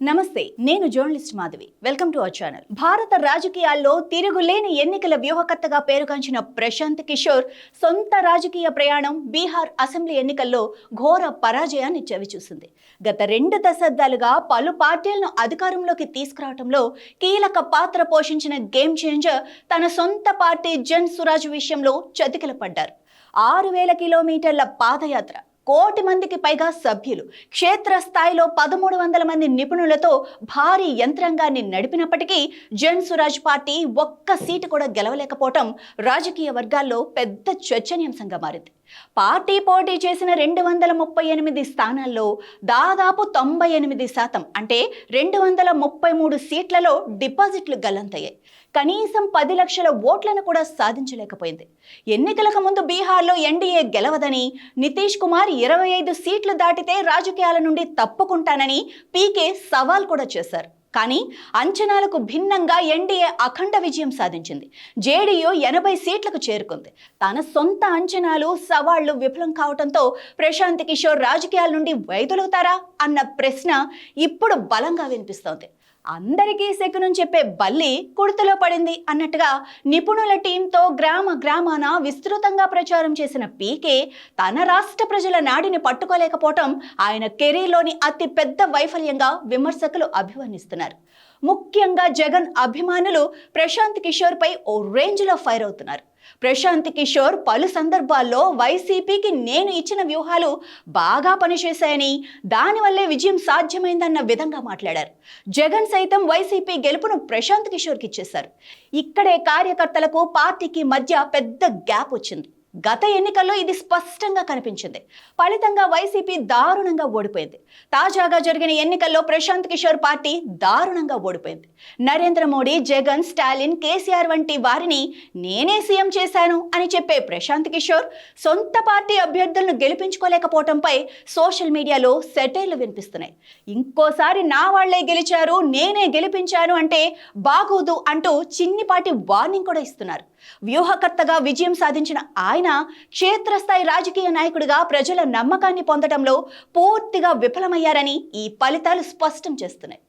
నమస్తే నేను journalist Madhavi. Welcome to our channel. భారత రాజకీయాల్లో తిరుగులేని ఎన్నికల వ్యూహకర్తగా పేరుగాంచిన ప్రశాంత్ కిషోర్ సొంత రాజకీయ ప్రయాణం బీహార్ అసెంబ్లీ ఎన్నికల్లో ఘోర పరాజయాన్ని చవిచూసింది. గత రెండు దశాబ్దాలుగా పలు పార్టీలను అధికారంలోకి తీసుకురావడంలో కీలక పాత్ర పోషించిన గేమ్ చేంజర్ తన సొంత పార్టీ జన్ సురాజ్ విషయంలో చతికిల పడ్డారు ఆరు వేల కిలోమీటర్ల పాదయాత్ర కోటి మందికి పైగా సభ్యులు. క్షేత్రస్థాయిలో పదమూడు వందల మంది నిపుణులతో భారీ యంత్రాంగాన్ని నడిపినప్పటికీ జన్ సురాజ్ పార్టీ ఒక్క సీటు కూడా గెలవలేకపోవటం రాజకీయ వర్గాల్లో పెద్ద చర్చనీయాంశంగా మారింది. పార్టీ పోటీ చేసిన రెండు వందల ముప్పై ఎనిమిది స్థానాల్లో దాదాపు తొంభై ఎనిమిది శాతం అంటే రెండు వందల ముప్పై మూడు సీట్లలో డిపాజిట్లు గల్లంతయ్యాయి. కనీసం పది లక్షల ఓట్లను కూడా సాధించలేకపోయింది. ఎన్నికలకు ముందు బీహార్లో ఎన్డీఏ గెలవదని నితీష్ కుమార్ ఇరవై ఐదు సీట్లు దాటితే రాజకీయాల నుండి తప్పుకుంటానని పీకే సవాల్ కూడా చేశారు. కానీ అంచనాలకు భిన్నంగా ఎన్డీఏ అఖండ విజయం సాధించింది. జేడీయూ ఎనభై సీట్లకు చేరుకుంది. తన సొంత అంచనాలు సవాళ్ళు విఫలం కావడంతో ప్రశాంత్ కిషోర్ రాజకీయాల నుండి వైదొలుగుతారా? అన్న ప్రశ్న ఇప్పుడు బలంగా వినిపిస్తోంది. అందరికీ శకునం చెప్పే బల్లి కుర్తులో పడింది అన్నట్టుగా నిపుణుల టీంతో గ్రామ గ్రామాన విస్తృతంగా ప్రచారం చేసిన పీకే తన రాష్ట్ర ప్రజల నాడిని పట్టుకోలేకపోవటం ఆయన కెరీర్లోని అతి పెద్ద వైఫల్యంగా విమర్శకులు అభివర్ణిస్తున్నారు. ముఖ్యంగా జగన్ అభిమానులు ప్రశాంత్ కిషోర్పై ఓ రేంజ్లో ఫైర్ అవుతున్నారు. ప్రశాంత్ కిషోర్ పలు సందర్భాల్లో వైసీపీకి నేను ఇచ్చిన వ్యూహాలు బాగా పనిచేశాయని దానివల్లే విజయం సాధ్యమైందన్న విధంగా మాట్లాడారు. జగన్ సైతం వైసీపీ గెలుపును ప్రశాంత్ కిషోర్కి ఇచ్చేశారు. ఇక్కడే కార్యకర్తలకు పార్టీకి మధ్య పెద్ద గ్యాప్ వచ్చింది. గత ఎన్నికల్లో ఇది స్పష్టంగా కనిపించింది. ఫలితంగా వైసీపీ దారుణంగా ఓడిపోయింది. తాజాగా జరిగిన ఎన్నికల్లో ప్రశాంత్ కిషోర్ పార్టీ దారుణంగా ఓడిపోయింది. నరేంద్ర మోడీ జగన్ స్టాలిన్ కేసీఆర్ వంటి వారిని నేనే సీఎం చేశాను అని చెప్పే ప్రశాంత్ కిషోర్ సొంత పార్టీ అభ్యర్థులను గెలిపించుకోలేకపోవడంపై సోషల్ మీడియాలో సెటైర్లు వినిపిస్తున్నాయి. ఇంకోసారి నా వాళ్ళే గెలిచారు నేనే గెలిపించాను అంటే బాగోదు అంటూ చిన్నిపాటి వార్నింగ్ కూడా ఇస్తున్నారు. వ్యూహకర్తగా విజయం సాధించిన ఆయన క్షేత్రస్థాయి రాజకీయ నాయకుడిగా ప్రజల నమ్మకాన్ని పొందడంలో పూర్తిగా విఫలమయ్యారని ఈ ఫలితాలు స్పష్టం చేస్తున్నాయి.